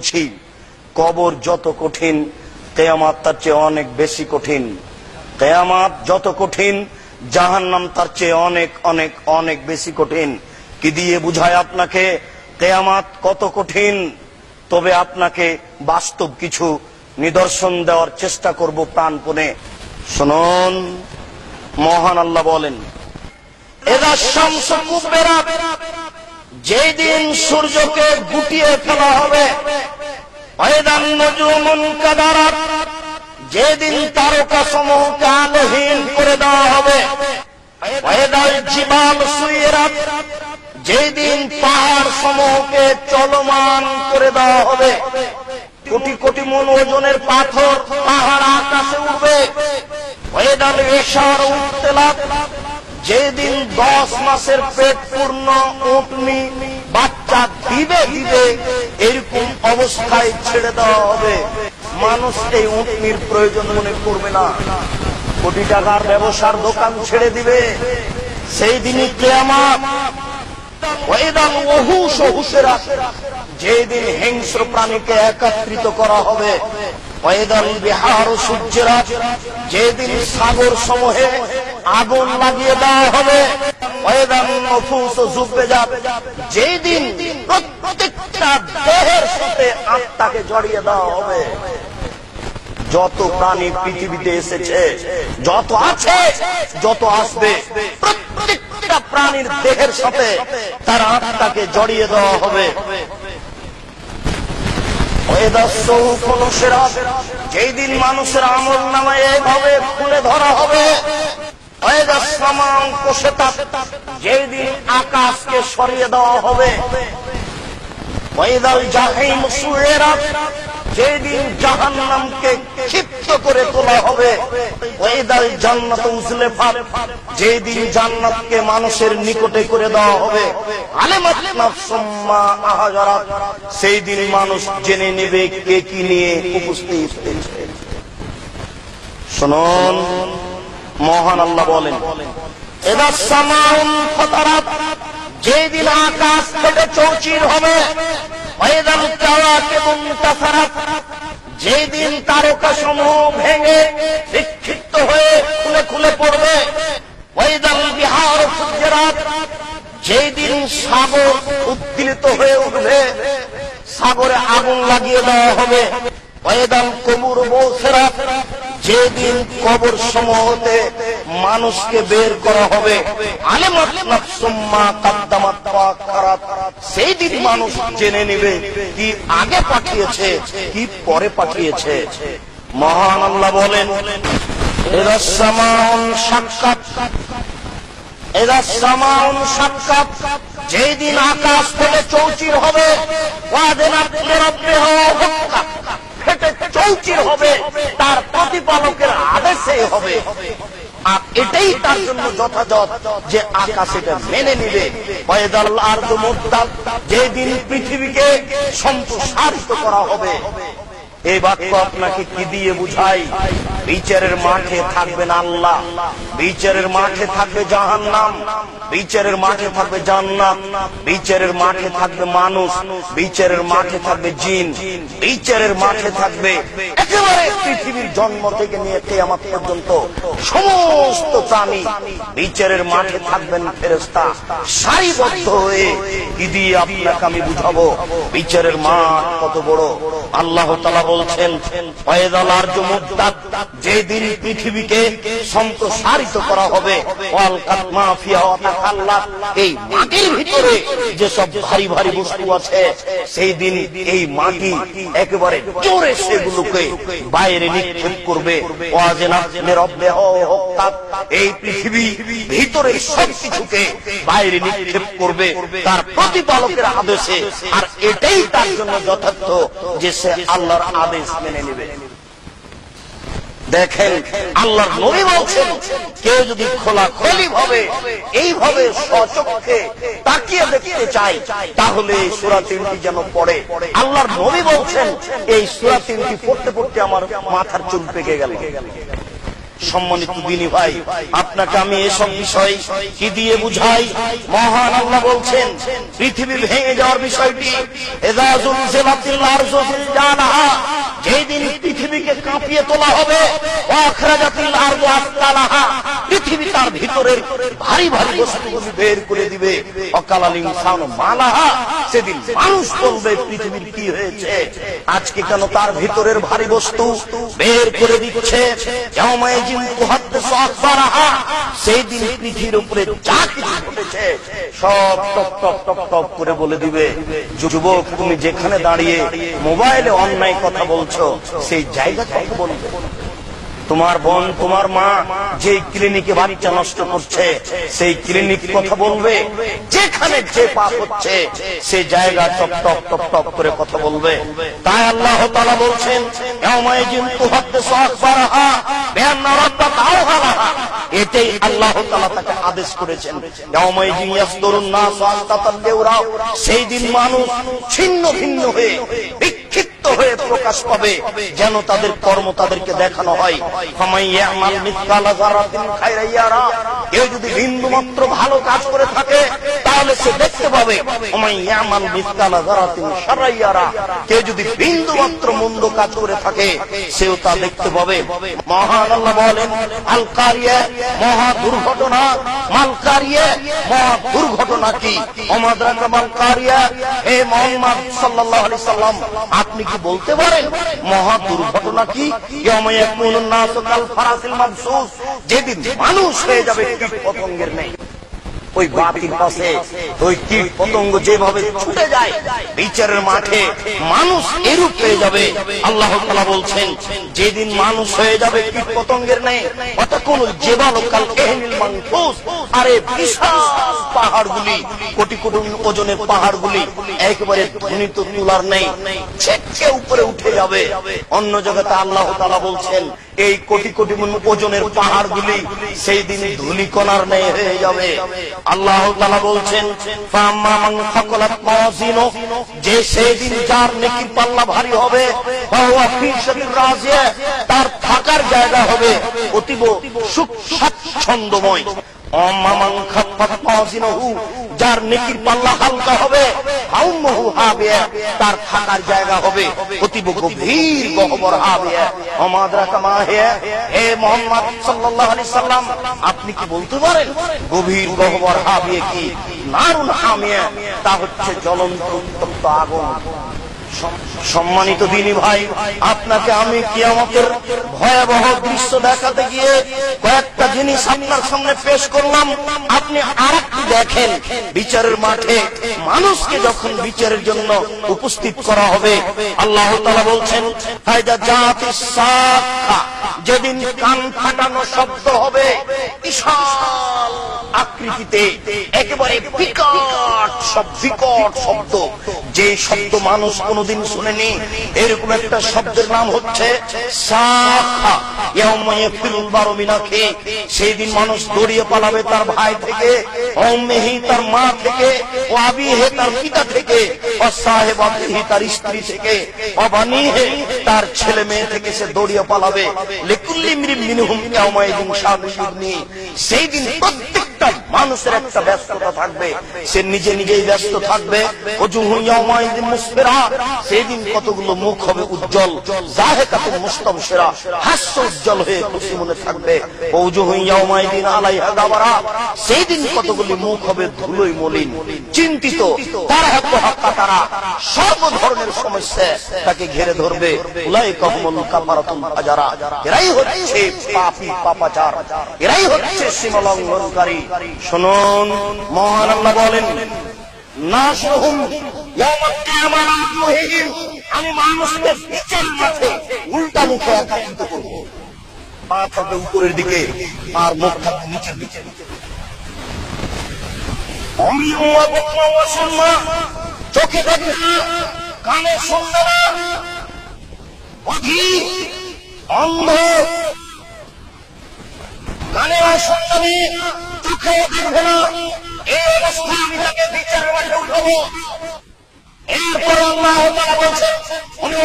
বলছি কবর যত কঠিন, কেয়ামাত তার চেয়ে অনেক বেশি কঠিন। কেয়ামাত যত কঠিন, জাহান্নাম তার চেয়ে অনেক অনেক অনেক বেশি কঠিন। কি দিয়ে বুঝায় আপনাকে? কেয়ামাত কত কঠিন, তবে আপনাকে বাস্তব কিছু নিদর্শন দেওয়ার চেষ্টা করব প্রাণপণে। শুনুন, মহান আল্লাহ বলেন, এরা শামস কুবেরা যেদিন সূর্যকে গুটিয়ে ফেলা হবে যেদিন তারকা সমূহকে আলোহীন করে দেওয়া হবে জিবাল সুইরাত, যেদিন পাহাড় সমূহকে চলমান করে দেওয়া হবে, কোটি কোটি মন ওজনের পাথর পাহাড় আকাশে উঠবে ওয়েদাল এশার উঠতেলাত যেদিন দশ মাসের পেট পূর্ণ উটনি, বাচ্চা দিবে দিবে এরকম অবস্থায় ছেড়ে দেওয়া হবে। মানুষ এই উটনির প্রয়োজন মনে করবে না। কোটি টাকার ব্যবসার দোকান ছেড়ে দিবে। সেই দিনই কেয়ামাত। যেদিন হিংস্র প্রাণীকে একত্রিত করা হবে বিহার সূর্যেরা যেদিন সাগর সমূহে আগুন লাগিয়ে দেওয়া হবে। যেদিন প্রত্যেকটা দেহের সাথে আত্মাকে জড়িয়ে দেওয়া হবে, যত প্রাণী পৃথিবীতে এসেছে, যত আছে, যত আসবে, প্রত্যেকটা প্রাণীর দেহের সাথে তার আত্মাকে জড়িয়ে দেওয়া হবে। যেই দিন মানুষের আমল নামায় এইভাবে খুলে ধরা হবে যেই দিন আকাশকে সরিয়ে দেওয়া হবে। ওয়েদাল জাহিম সুয়েরাত যেদিন জাহান নামকে ক্ষিপ্ত করে তোলা হবে। ওয়েদাল জান্নাত উজলেফাত যেদিন জান্নাতকে মানুষের নিকটে করে দেওয়া হবে। সেই দিন মানুষ জেনে নেবে কে কি নিয়ে উপস্থিত শুনুন, মহান আল্লাহ বলেন এবার সামাউন ফতারাত, যেদিন আকাশ থেকে চৌচির হবে ওয়েদাল কাওয়াকিবুন তাসারাত যেদিন তারকা সমূহ ভেঙে বিক্ষিপ্ত হয়ে খুলে খুলে পড়বে ওয়েদাল বিহার ফুজরাত যেদিন সাগর উদ্দিলিত হয়ে উঠবে, সাগরে আগুন লাগিয়ে দেওয়া হবে ওয়েদাল কবুর বৌসেরাত যেদিন কবর সমূহতে মানুষকে বের করা হবে। সেই দিন মানুষ জেনে নেবে কি আগে পাঠিয়েছে, কি পরে পাঠিয়েছে। মহান আল্লাহ বলেন সাক্ষাৎ আকাশ থেকে চৌচির হবে চৌচির হবে, তার প্রতিপালকের আদেশে হবে। আর এটাই তার জন্য যথাযথ যে আকাশ এটা মেনে নিবে। যেদিন পৃথিবীকে সম্প্রসারিত করা হবে। এই বাক্য আপনাকে কি দিয়ে বুঝাই? বিচারের মাঠে থাকবেন আল্লাহ। বিচারের মাঠে থাকবে জাহান্নাম। বিচারের মাঠে থাকবে জান্নাত। বিচারের মাঠে থাকবে মানুষ। বিচারের মাঠে থাকবে জিন। বিচারের মাঠে থাকবে একেবারে পৃথিবীর জন্ম থেকে নিয়ে কেয়ামত পর্যন্ত সমস্ত প্রাণী। বিচারের মাঠে থাকবেন ফেরেস্তা সারিবদ্ধ হয়ে দিয়ে আপনাকে আমি বুঝাবো? বিচারের মাঠ কত বড়? আল্লাহ তালা বলছেন পয়দাল আর মুদ্দাত যেদিন পৃথিবীকে সম্প্রসারিত করা হবে এই মাটির ভিতরে যেসব ভারী ভারী বস্তু আছে সেই দিন এই মাটি একেবারে জোরে সেগুলোকে বাইরে নিক্ষেপ করবে। এই পৃথিবী ভিতরে বাইরে নিক্ষেপ করবে তার প্রতিপালকের আদেশে। আর এটাই তার জন্য যথার্থ যে সে আল্লাহর আদেশ মেনে নেবে। দেখেন, আল্লাহর নবী বলছেন, কেউ যদি খোলা খোলি ভাবে এইভাবে সচক্ষে তাকিয়ে দেখতে চাই তাহলে এই সুরা তিনটি যেন পড়ে। আল্লাহর নবী বলছেন, এই সুরা তিনটি পড়তে পড়তে আমার মাথার চুল পেকে গেল। সম্মানিত দিনী ভাই, আপনাকে আমি এসব বিষয় কি দিয়ে বুঝাই? মহান আল্লাহ বলছেন, পৃথিবী ভেঙে যাওয়ার বিষয়টি, এজাজুল জেলাতিল জিলজালাহা যেদিন পৃথিবীকে কাঁপিয়ে তোলা হবে পৃথিবী তার ভিতরের ভারী ভারী বস্তুগুলি বের করে দিবে। অকালাল ইনসান মালাহা, সেদিন মানুষ বলবে, পৃথিবীর কি হয়েছে? আজকে কেন তার ভিতরের ভারী বস্তু বের করে দিচ্ছে? সেই দিন পৃথিবীর উপরে যা কিছু ঘটেছে, সব টপ টপ টপ টপ করে বলে দিবে, যুবক, তুমি যেখানে দাঁড়িয়ে মোবাইলে অন্যায় কথা বলছো সেই জায়গা কথা বলবে? তোমার বোন, তোমার মা যে ক্লিনিকে বাচ্চা নষ্ট করছে, সেই ক্লিনিক কথা বলবে? যেখানে যে পাপ হচ্ছে সেই জায়গা টপ টপ টপ টপ করে কথা বলবে। তাই আল্লাহ তাআলা বলছেন এটাই আল্লাহ তাআলা তাকে আদেশ করেছেন সেই দিন মানুষ ছিন্ন ভিন্ন হয়ে হয়ে প্রকাশ পাবে, যেন তাদের কর্ম তাদেরকে দেখানো হয়। কেউ মাত্র ভালো কাজ করে থাকে, তাহলে সে দেখতে পাবে কেউ যদি বিন্দু মাত্র মন্দ কাজ করে থাকে, সেও তা দেখতে পাবে। মহান আল্লাহ বলেন, আল কারিয়া মহা দুর্ঘটনা। মাল কারিয়া মহা দুর্ঘটনা কি? অমাদ্রাকা মাল কারিয়া। হে মোহাম্মদ সাল্লাম, আপনি কি বলতে পারেন মহা দুর্ঘটনা কি? যেদিন মানুষ হয়ে যাবে পতঙ্গের নেই ওই বাতির পাশে ওই কীট পতঙ্গ যেভাবে ছুটে যায়, বিচারের মাঠে মানুষ এরূপ হয়ে যাবে। আল্লাহ বলছেন, যেদিন মানুষ হয়ে যাবে কীট পতঙ্গের নেই বলছেন, এই কোটি কোটি ওজনের পাহাড়গুলি সেই দিন ধুলিকণার নেই হয়ে যাবে। আল্লাহ বলছেন যে সেই দিন যার নেকির পাল্লা ভারী হবে তার থাকার জায়গা হবে অতীব সুখ যার নেকির পাল্লা হালকা হবে তার থাকার জায়গা হবে, অতীব গভীর গহবর হে মোহাম্মদ সাল্লাম, আপনি কি বলতে পারেন, গভীর গহবর হাবিয়া কি নারুন হামিয়া? তা হচ্ছে জ্বলন্ত উত্তপ্ত আগুন। সম্মানিত দিনী ভাই, আপনাকে আমি কিয়ামতের ভয়াবহ দৃশ্য দেখাতে গিয়ে কয়েকটা জিনিস আপনার সামনে পেশ করলাম। আপনি আরেকটি দেখেন, বিচারের মাঠে মানুষকে যখন বিচারের জন্য উপস্থিত করা হবে, আল্লাহ তাআলা বলছেন যেদিন কান ফাটানো শব্দ হবে বিশাল আকৃতিতে একেবারে বিকট সব বিকট শব্দ। যে শব্দ মানুষ কোনোদিন শুনেনি, এরকম একটা শব্দের নাম হচ্ছে সেই দিন মানুষ দৌড়িয়ে পালাবে তার ভাই থেকে, অম্মেহি তার মা থেকে, ও আবিহে তার পিতা থেকে, ও সাহেবাবিহি তার স্ত্রী থেকে অবানিহে তার ছেলে মেয়ে থেকে সে দৌড়িয়ে পালাবে। লিকুল্লি মিরিম মিনহুম ইদিন সেই দিন প্রত্যেকটা মানুষের একটা ব্যস্ততা থাকবে। সে নিজে নিজেই ব্যস্ত থাকবে। ওজুহু ইয়াউমা ইদিন মুসফিরা। সেই দিন কতগুলো মুখ হবে উজ্জ্বল। জাহেকাতুন মুস্তাবশিরা। হাস্য উজ্জ্বল হয়ে খুশি মনে থাকবে। সেই দিন কতগুলি মুখ হবে ধুলোই মলিন। চিন্তিত তারা। সর্ব ধরনের সমস্যা তাকে ঘিরে ধরবে। এরাই হচ্ছে এরাই হচ্ছে সীমালঙ্ঘনকারী। শুনুন, মহান আল্লাহ বলেন আমি মানুষকে বিচার মাঠে উল্টা মুখে করব। পা থাকবে উপরের দিকে আর মুখ থাকবে নিচের দিকে। চোখে দেখবে কানে শুনবে না অন্ধ কানে শুনবে চোখে দেখবে না এই অবস্থা আমি তাকে বিচার মাঠে উঠাবো। এরপর আল্লাহ বলছেন উনি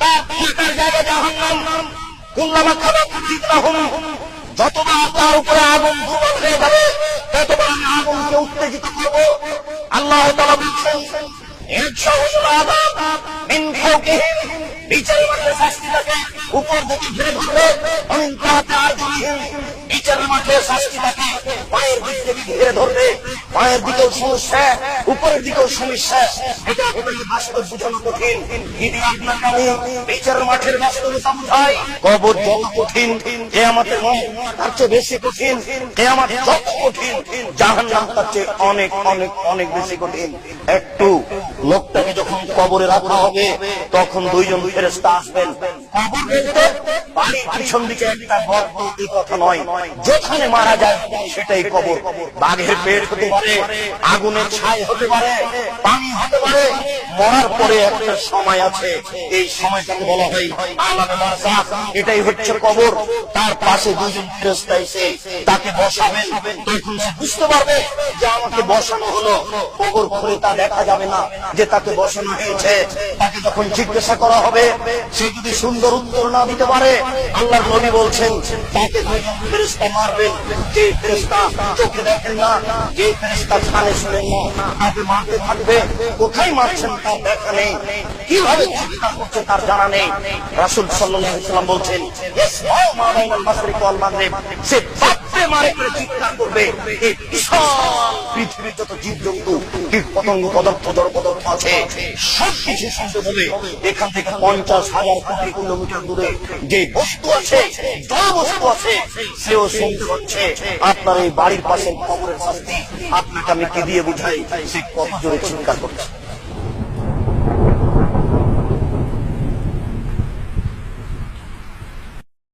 তার থাকার জায়গা জাহান্নাম, কুল্লামা খারাপ জিতলাহুম যতবার তার উপরে আগুন দুর্বল হয়ে যাবে, ততবার আমি আগুনকে উত্তেজিত করব। আল্লাহ তাআলা বলছেন একশো মিন ফাওকিহিম কবর যত কঠিন কে আমাদের তার চেয়ে বেশি কঠিন কে আমার যত কঠিন, জাহান্নাম তার চেয়ে অনেক অনেক অনেক বেশি কঠিন। একটু লোকটাকে যখন কবরে রাখা হবে, তখন দুইজন ফেরেস্তা আসবেন। কবর বাড়ির পিছন দিকে একটা বড় কথা নয়, যেখানে মারা যায় সেটাই কবর। বাঘের পেট হতে পারে, আগুনের ছাই হতে পারে, পানি হতে পারে মরার পরে একটা সময় আছে। এই সময়টাকে বলা হয়। এটাই হচ্ছে কবর। তার পাশে দুজন তাকে বসাবেন। তখন সে বুঝতে পারবে যে আমাকে বসানো হলো। কবর খুলে তা দেখা যাবে না যে তাকে বসানো হয়েছে। তাকে যখন জিজ্ঞাসা করা হবে, সে যদি সুন্দর উত্তর না দিতে পারে, আল্লাহর নবী বলছেন, তাকে দুইজন ফেরেশতা মারবেন। যে ফেরেশতা চোখে দেখেন না, যে ফেরেশতা কানে শুনেন না, তাকে মারতে থাকবে। কোথায় মারছেন এখান থেকে পঞ্চাশ হাজার কোটি কিলোমিটার দূরে যে বস্তু আছে জড় বস্তু আছে সেও শুনতে পাচ্ছে আপনার এই বাড়ির পাশের খবরের শাস্তি আপনাকে আমি কি দিয়ে বুঝাই? সে কত জোরে চিৎকার করছে।